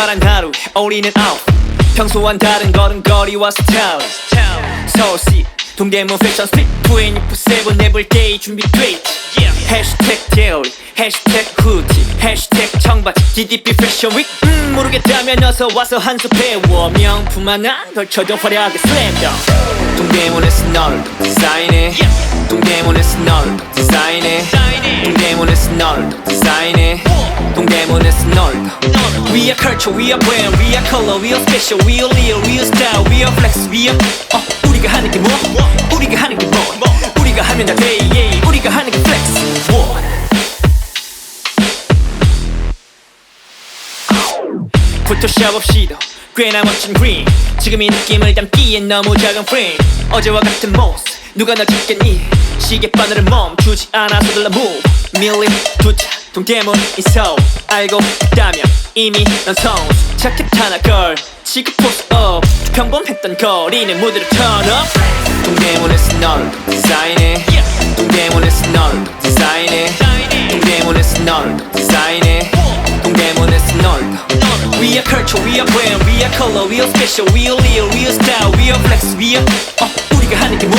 특별한 하루 어울리는 아웃. 평소와는 다른 걸음걸이와 스타일. 서울시 동대문 패션 스트릿 24-7 everyday 준비돼 해시태그 데일리 해시태그 후디 해시태그 청바지 DDP 패션 윅 음, 모르겠다면 어서 와서 한수 배워. 명품 하나 걸쳐도 화려하게 슬램덩 동대문에서 널 디자인해 동대문에서 널 디자인해 동대문에서 널 디자인해 동대문에서 널 We are culture, we are brand, we are color, we are special, we are real, we are style, we are flex, we are 어, 우리가 하는 게 뭐? 우리가 하는 게 뭐? 우리가 하면 다 돼, yeah. 우리가 하는 게 flex What? 포토샵 없이도 꽤나 멋진 그림 지금 이 느낌을 담기엔 너무 작은 프레임 어제와 같은 모습 누가 널 찾겠니 시계바늘을 멈추지 않아서 들러 move 밀리 두차 동대문 이서 알고 있다면 이미 넌 성수 착했잖아 걸 지금 포스 업 평범했던 거리는 turn up 동대문에서 널 디자인해 동대문에서 널 디자인해 동대문에서 널 디자인해 동대문에서 널 We are culture, we are brand, we are color, we are special, we are real, we are style, we are flex, we are 어, 우리가 하는 게 뭐?